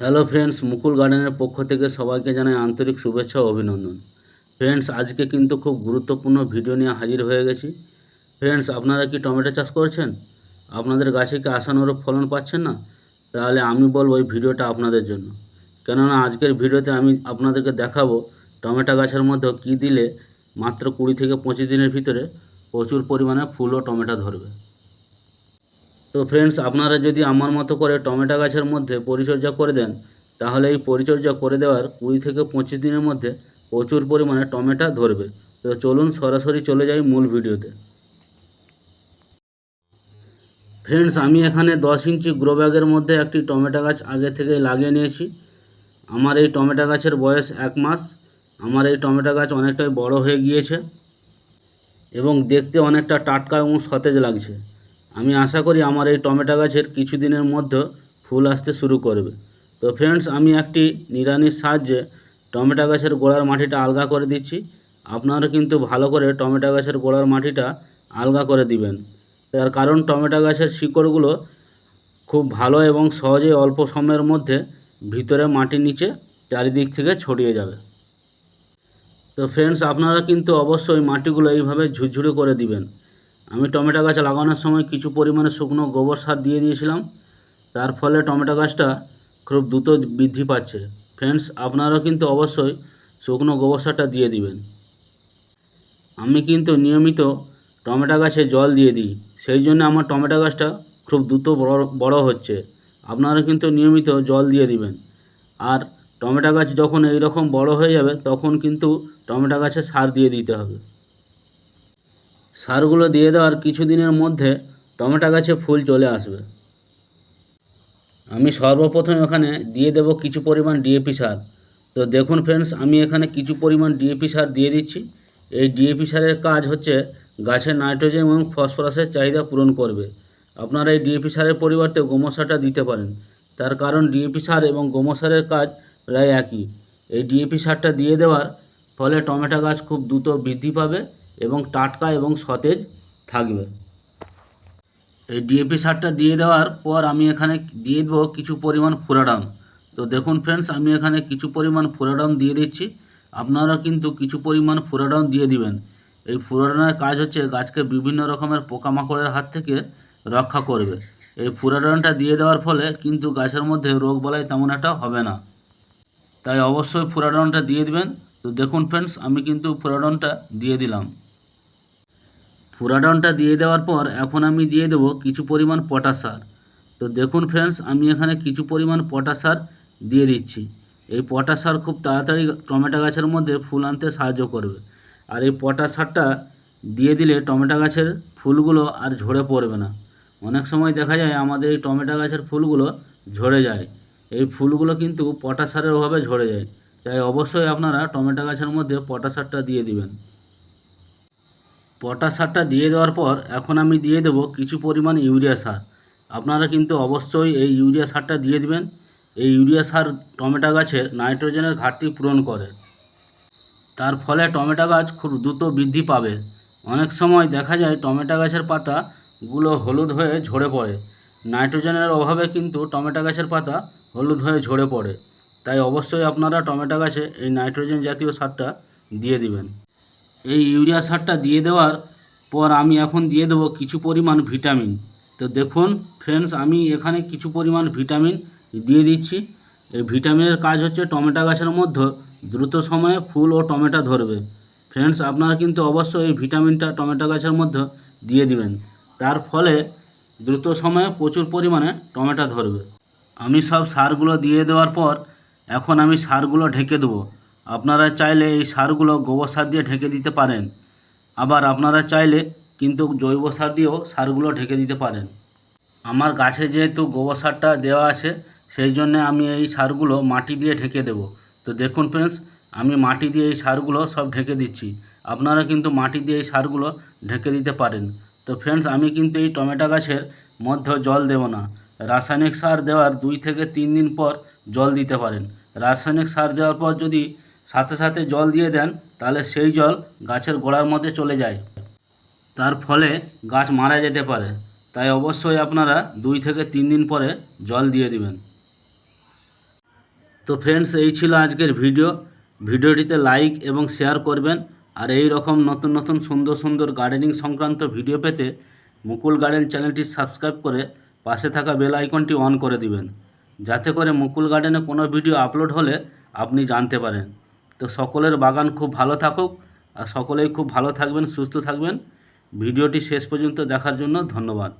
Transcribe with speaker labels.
Speaker 1: Hello friends, মুকুল গার্ডেনের পক্ষ থেকে সবাইকে জানাই আন্তরিক শুভেচ্ছা ও অভিনন্দন। ফ্রেন্ডস, আজকে কিন্তু খুব গুরুত্বপূর্ণ ভিডিও নিয়ে হাজির হয়ে গেছি। ফ্রেন্ডস, আপনারা কি টমেটো চাষ করছেন? আপনাদের গাছে কি আশানুরূপ ফলন পাচ্ছেন না? তাহলে আমি বলব এই ভিডিওটা আপনাদের জন্য। কেননা আজকের ভিডিওতে আমি আপনাদেরকে দেখাবো টমেটো গাছের মধ্যে কী দিলে মাত্র কুড়ি থেকে পঁচিশ দিনের ভিতরে প্রচুর পরিমাণে ফুল ও টমেটো ধরবে। তো ফ্রেন্ডস আপনারা যদি আমার মতো করে টমেটো গাছের মধ্যে পরিচর্যা করে দেন, তাহলে এই পরিচর্যা করে দেওয়ার কুড়ি থেকে পঁচিশ দিনের মধ্যে প্রচুর পরিমাণে টমেটো ধরবে। তো চলুন সরাসরি চলে যাই মূল ভিডিওতে। ফ্রেন্ডস আমি এখানে দশ ইঞ্চি গ্রো ব্যাগের মধ্যে একটি টমেটো গাছ আগে থেকে লাগিয়ে নিয়েছি। আমার এই টমেটো গাছের বয়স এক মাস। আমার এই টমেটো গাছ অনেকটাই বড় হয়ে গিয়েছে এবং দেখতে অনেকটা টাটকা এবং সতেজ লাগছে। আমি আশা করি আমার এই টমেটো গাছের কিছুদিনের মধ্যে ফুল আসতে শুরু করবে। তো ফ্রেন্ডস আমি একটি নিড়ানির সাহায্যে টমেটো গাছের গোড়ার মাটিটা আলগা করে দিচ্ছি। আপনারা কিন্তু ভালো করে টমেটো গাছের গোড়ার মাটিটা আলগা করে দিবেন। তার কারণ, টমেটো গাছের শিকড়গুলো খুব ভালো এবং সহজেই অল্প সময়ের মধ্যে ভিতরে মাটির নিচে চারিদিক থেকে ছড়িয়ে যাবে। তো ফ্রেন্ডস আপনারা কিন্তু অবশ্যই মাটিগুলো এইভাবে ঝুরঝুরে করে দিবেন। আমি টমেটো গাছ লাগানোর সময় কিছু পরিমাণে শুকনো গোবর সার দিয়ে দিয়েছিলাম। তার ফলে টমেটো গাছটা খুব দ্রুত বৃদ্ধি পাচ্ছে। ফ্রেন্ডস, আপনারাও কিন্তু অবশ্যই শুকনো গোবর সারটা দিয়ে দিবেন। আমি কিন্তু নিয়মিত টমেটো গাছে জল দিয়ে দিই। সেই জন্য আমার টমেটো গাছটা খুব দ্রুত বড় বড় হচ্ছে। আপনারা কিন্তু নিয়মিত জল দিয়ে দিবেন। আর টমেটো গাছ যখন এই রকম বড় হয়ে যাবে, তখন কিন্তু টমেটো গাছে সার দিয়ে দিতে হবে। সারগুলো দিয়ে দেওয়ার কিছু দিনের মধ্যে টমেটো গাছে ফুল চলে আসবে। আমি সর্বপ্রথম এখানে দিয়ে দেব কিছু পরিমাণ ডিএপি সার। তো দেখুন ফ্রেন্ডস আমি এখানে কিছু পরিমাণ ডিএপি সার দিয়ে দিচ্ছি। এই ডিএপি সারের কাজ হচ্ছে গাছের নাইট্রোজেন এবং ফসফরাসের চাহিদা পূরণ করবে। আপনারা এই ডিএপি সারের পরিবর্তে গোমর সারটা দিতে পারেন। তার কারণ ডিএপি সার এবং গোমর সারের কাজ প্রায় একই। এই ডিএপি সারটা দিয়ে দেওয়ার ফলে টমেটো গাছ খুব দ্রুত বৃদ্ধি পাবে এবং টাটকা এবং সতেজ থাকবে। এই ডিএপি সারটা দিয়ে দেওয়ার পর আমি এখানে দিয়ে দেবো কিছু পরিমাণ ফুরাডাউন তো দেখুন ফ্রেন্ডস আমি এখানে কিছু পরিমাণ ফুরাডাউন দিয়ে দিচ্ছি। আপনারা কিন্তু কিছু পরিমাণ ফুরাডাউন দিয়ে দিবেন। এই ফুরাডাউনের কাজ হচ্ছে গাছকে বিভিন্ন রকমের পোকামাকড়ের হাত থেকে রক্ষা করবে। এই ফুরাডাউনটা দিয়ে দেওয়ার ফলে কিন্তু গাছের মধ্যে রোগ বলাই তেমন একটা হবে না। তাই অবশ্যই ফুরাডাউনটা দিয়ে দিবেন। তো দেখুন ফ্রেন্ডস আমি কিন্তু ফুরাডাউনটা দিয়ে দিলাম। ফুরাডনটা দিয়ে দেওয়ার পর এখন আমি দিয়ে দেবো কিছু পরিমাণ পটাশ সার। তো দেখুন ফ্রেন্ডস আমি এখানে কিছু পরিমাণ পটাশ সার দিয়ে দিচ্ছি। এই পটাশ সার খুব তাড়াতাড়ি টমেটো গাছের মধ্যে ফুল আনতে সাহায্য করবে। আর এই পটাশ সারটা দিয়ে দিলে টমেটো গাছের ফুলগুলো আর ঝরে পড়বে না। অনেক সময় দেখা যায় আমাদের এই টমেটো গাছের ফুলগুলো ঝরে যায়। এই ফুলগুলো কিন্তু পটাশ সারের অভাবে ঝরে যায়। তাই অবশ্যই আপনারা টমেটো গাছের মধ্যে পটাশ সারটা দিয়ে দিবেন। পটাশ সারটা দিয়ে দেওয়ার পর এখন আমি দিয়ে দেবো কিছু পরিমাণ ইউরিয়া সার। আপনারা কিন্তু অবশ্যই এই ইউরিয়া সারটা দিয়ে দিবেন। এই ইউরিয়া সার টমেটো গাছের নাইট্রোজেনের ঘাটতি পূরণ করে। তার ফলে টমেটো গাছ খুব দ্রুত বৃদ্ধি পাবে। অনেক সময় দেখা যায় টমেটো গাছের পাতাগুলো হলুদ হয়ে ঝরে পড়ে। নাইট্রোজেনের অভাবে কিন্তু টমেটো গাছের পাতা হলুদ হয়ে ঝরে পড়ে। তাই অবশ্যই আপনারা টমেটো গাছে এই নাইট্রোজেন জাতীয় সারটা দিয়ে দিবেন। এই ইউরিয়া সারটা দিয়ে দেওয়ার পর আমি এখন দিয়ে দেবো কিছু পরিমাণ ভিটামিন। তো দেখুন ফ্রেন্ডস আমি এখানে কিছু পরিমাণ ভিটামিন দিয়ে দিচ্ছি। এই ভিটামিনের কাজ হচ্ছে টমেটো গাছের মধ্যে দ্রুত সময়ে ফুল ও টমেটো ধরবে। ফ্রেন্ডস আপনারা কিন্তু অবশ্যই এই ভিটামিনটা টমেটো গাছের মধ্যে দিয়ে দিবেন। তার ফলে দ্রুত সময়ে প্রচুর পরিমাণে টমেটো ধরবে। আমি সব সারগুলো দিয়ে দেওয়ার পর এখন আমি সারগুলো ঢেকে দেবো। আপনারা চাইলে এই সারগুলো গোবর সার দিয়ে ঢেকে দিতে পারেন। আবার আপনারা চাইলে কিন্তু জৈব সার দিয়েও সারগুলো ঢেকে দিতে পারেন। আমার গাছে যেহেতু গোবর সারটা দেওয়া আছে, সেই জন্যে আমি এই সারগুলো মাটি দিয়ে ঢেকে দেব। তো দেখুন ফ্রেন্ডস আমি মাটি দিয়ে এই সারগুলো সব ঢেকে দিচ্ছি। আপনারা কিন্তু মাটি দিয়ে এই সারগুলো ঢেকে দিতে পারেন। তো ফ্রেন্ডস আমি কিন্তু এই টমেটো গাছের মধ্যে জল দেব না। রাসায়নিক সার দেওয়ার দুই থেকে তিন দিন পর জল দিতে পারেন। রাসায়নিক সার দেওয়ার পর যদি সাথে সাথে জল দিয়ে দেন, তাহলে সেই জল গাছের গোড়ার মধ্যে চলে যায়। তার ফলে গাছ মারা যেতে পারে। তাই অবশ্যই আপনারা দুই থেকে তিন দিন পরে জল দিয়ে দিবেন। তো ফ্রেন্ডস এই ছিল আজকের ভিডিও ভিডিওটিতে লাইক এবং শেয়ার করবেন। আর এই রকম নতুন নতুন সুন্দর সুন্দর গার্ডেনিং সংক্রান্ত ভিডিও পেতে মুকুল গার্ডেন চ্যানেলটি সাবস্ক্রাইব করে পাশে থাকা বেল আইকনটি অন করে দিবেন। যাতে করে মুকুল গার্ডেনে কোনো ভিডিও আপলোড হলে আপনি জানতে পারেন। তো সকলের বাগান খুব ভালো থাকুক আর সকলেই খুব ভালো থাকবেন, সুস্থ থাকবেন। ভিডিওটি শেষ পর্যন্ত দেখার জন্য ধন্যবাদ।